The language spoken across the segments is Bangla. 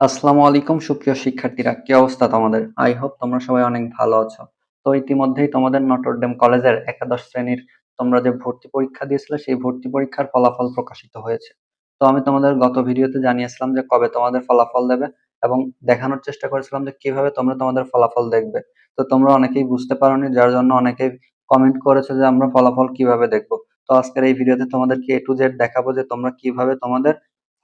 আসসালামু আলাইকুম, সুপ্রিয় শিক্ষার্থীরা। কি অবস্থা তোমাদের? আই হোপ তোমরা সবাই অনেক ভালো আছো। তো ইতিমধ্যেই তোমাদের নটরডেম কলেজের একাদশ শ্রেণির তোমরা যে ভর্তি পরীক্ষা দিয়েছিলে, সেই ভর্তি পরীক্ষার ফলাফল প্রকাশিত হয়েছে। তো আমি তোমাদের গত ভিডিওতে জানিয়েছিলাম যে কবে তোমাদের ফলাফল দেবে এবং দেখানোর চেষ্টা করেছিলাম যে কীভাবে তোমরা তোমাদের ফলাফল দেখবে। তো তোমরা অনেকেই বুঝতে পারোনি, যার জন্য অনেকেই কমেন্ট করেছে যে আমরা ফলাফল কীভাবে দেখব। তো আজকের এই ভিডিওতে তোমাদেরকে এ টু জেড দেখাবো যে তোমরা কীভাবে তোমাদের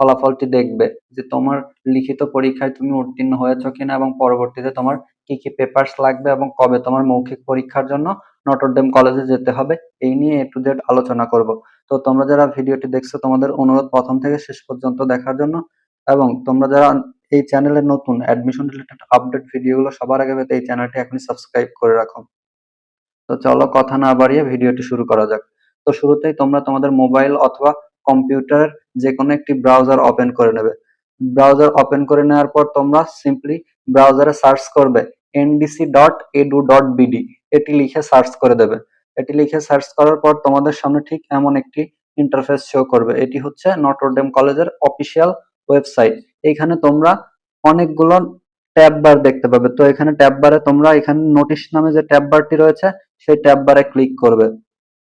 ফলাফলটি দেখবে যে তোমার লিখিত পরীক্ষায় তুমি উত্তীর্ণ হয়েছো কিনা এবং পরবর্তীতে তোমার কি কি পেপারস লাগবে এবং কবে তোমার মৌখিক পরীক্ষার জন্য নটরডেম কলেজে যেতে হবে, এই নিয়ে এ টু জেড আলোচনা করব। তো তোমরা যারা ভিডিওটি দেখছ, তোমাদের অনুরোধ প্রথম থেকে শেষ পর্যন্ত দেখার জন্য এবং তোমরা যারা এই চ্যানেলে নতুন অ্যাডমিশন রিলেটেড আপডেট ভিডিওগুলো সবার আগে পেতে এই চ্যানেলটি এখনই সাবস্ক্রাইব করে রাখো। তো চলো কথা না বাড়িয়ে ভিডিওটি শুরু করা যাক। তো শুরুতেই তোমরা তোমাদের মোবাইল অথবা কম্পিউটার যে কোনো একটি ব্রাউজার ওপেন করে নেবে। ব্রাউজার ওপেন করে নেওয়ার পর তোমরা সিম্পলি ব্রাউজারে সার্চ করবে NDC dot edu dot BD এটি লিখে সার্চ করে দেবে। এটি লিখে সার্চ করার পর তোমাদের সামনে ঠিক এমন একটি ইন্টারফেস শো করবে। এটি হচ্ছে নটরডেম কলেজের অফিসিয়াল ওয়েবসাইট এইখানে তোমরা অনেকগুলো ট্যাব বার দেখতে পাবে। তো এখানে ট্যাব বারে তোমরা এখানে নোটিশ নামে যে ট্যাব বারটি রয়েছে, সেই ট্যাব বারে ক্লিক করবে।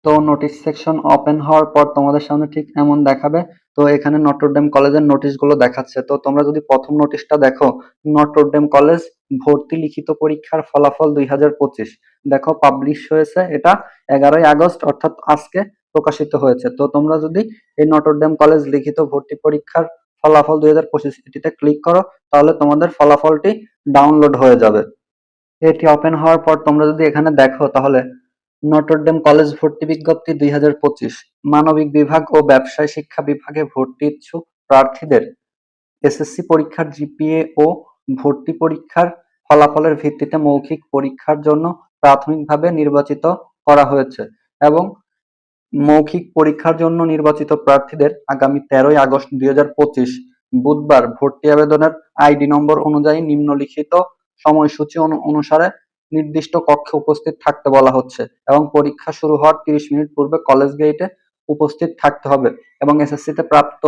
তো নোটিশ সেকশন ওপেন হওয়ার পর তোমাদের সামনে ঠিক এমন দেখাবে। তো এখানে নটরডেম কলেজের নোটিশগুলো দেখাচ্ছে। তো তোমরা যদি প্রথম নোটিশটা দেখো নটরডেম কলেজ ভর্তি লিখিত পরীক্ষার ফলাফল দুই হাজার পঁচিশ। দেখো পাবলিশ হয়েছে এটা এগারোই আগস্ট, অর্থাৎ আজকে প্রকাশিত হয়েছে। তো তোমরা যদি এই নটরডেম কলেজ লিখিত ভর্তি পরীক্ষার ফলাফল দুই হাজার পঁচিশ এটিতে ক্লিক করো, তাহলে তোমাদের ফলাফলটি ডাউনলোড হয়ে যাবে। এটি ওপেন হওয়ার পর তোমরা যদি এখানে দেখো, তাহলে নটরডেম কলেজ ভর্তি বিজ্ঞপ্তি দুই হাজার পঁচিশ। মানবিক বিভাগ ও ব্যবসায় শিক্ষা বিভাগে ভর্তি ইচ্ছুক প্রার্থীদের এসএসসি পরীক্ষার জিপিএ ও ভর্তি পরীক্ষার ফলাফলের ভিত্তিতে মৌখিক পরীক্ষার জন্য প্রাথমিকভাবে নির্বাচিত করা হয়েছে এবং মৌখিক পরীক্ষার জন্য নির্বাচিত প্রার্থীদের আগামী তেরোই আগস্ট দুই হাজার পঁচিশ বুধবার ভর্তি আবেদনের আইডি নম্বর অনুযায়ী নিম্নলিখিত সময়সূচি অনুসারে নির্দিষ্ট কক্ষে উপস্থিত থাকতে বলা হচ্ছে এবং পরীক্ষা শুরু হওয়ার তিরিশ মিনিট পূর্বে কলেজ গেটে উপস্থিত থাকতে হবে এবং এসএসসিতে প্রাপ্ত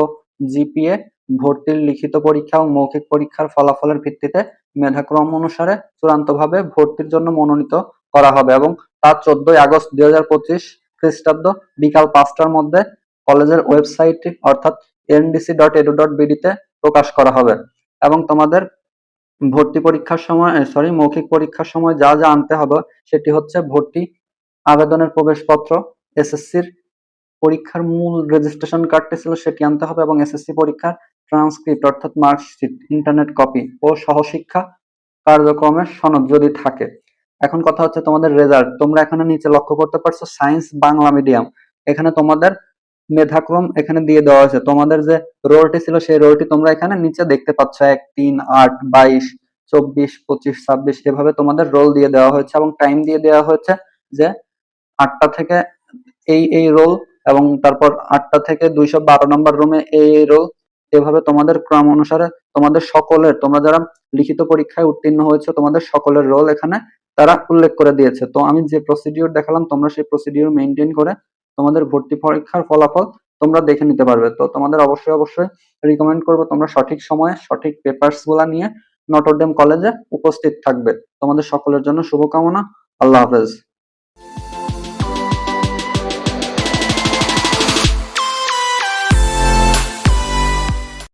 জিপিএ ভর্তির লিখিত পরীক্ষা এবং মৌখিক পরীক্ষার ফলাফলের ভিত্তিতে মেধাক্রম অনুসারে চূড়ান্তভাবে ভর্তির জন্য মনোনীত করা হবে এবং তার চোদ্দই আগস্ট দুই হাজার পঁচিশ খ্রিস্টাব্দ বিকাল পাঁচটার মধ্যে কলেজের ওয়েবসাইট অর্থাৎ এনডিসি ডট এডু ডট বিডিতে প্রকাশ করা হবে এবং তোমাদের ভর্তি পরীক্ষার সময় সরি মৌখিক পরীক্ষার সময় যা যা আনতে হবে সেটি হচ্ছে ভর্তি আবেদনের প্রবেশপত্র এসএসসির পরীক্ষার মূল রেজিস্ট্রেশন কার্ডটি ছিল সেটি আনতে হবে এবং এসএসসি পরীক্ষার ট্রান্সক্রিপ্ট অর্থাৎ মার্কশিট ইন্টারনেট কপি ও সহশিক্ষা কার্যক্রমের সনদ যদি থাকে। এখন কথা হচ্ছে তোমাদের রেজাল্ট তোমরা এখানে নিচে লক্ষ্য করতে পারছ সায়েন্স বাংলা মিডিয়াম এখানে তোমাদের মেধাক্রম এখানে দিয়ে দেওয়া হয়েছে। তোমাদের যে রোলটি ছিল, সেই রোলটি তোমরা এখানে নিচে দেখতে পাচ্ছ। এক, তিন, আট, বাইশ, চব্বিশ, পঁচিশ, ছাব্বিশ, এভাবে তোমাদের রোল দিয়ে দেওয়া হয়েছে এবং টাইম দিয়ে দেওয়া হয়েছে যে আটটা থেকে এই এই রোল এবং তারপর আটটা থেকে দুইশো বারো নম্বর রুমে এই এই রোল এভাবে তোমাদের ক্রম অনুসারে তোমাদের সকলের, তোমরা যারা লিখিত পরীক্ষায় উত্তীর্ণ হয়েছে, তোমাদের সকলের রোল এখানে তারা উল্লেখ করে দিয়েছে। তো আমি যে প্রসিডিওর দেখালাম, তোমরা সেই প্রসিডিওর মেনটেন করে তোমাদের ভর্তি পরীক্ষার ফলাফল তোমরা দেখে নিতে পারবে। তো তোমাদের অবশ্যই অবশ্যই রিকমেন্ড করব তোমরা সঠিক সময়ে সঠিক পেপারসগুলা নিয়ে নটরডেম কলেজে উপস্থিত থাকবে। তোমাদের সকলের জন্য শুভকামনা। আল্লাহ হাফেজ।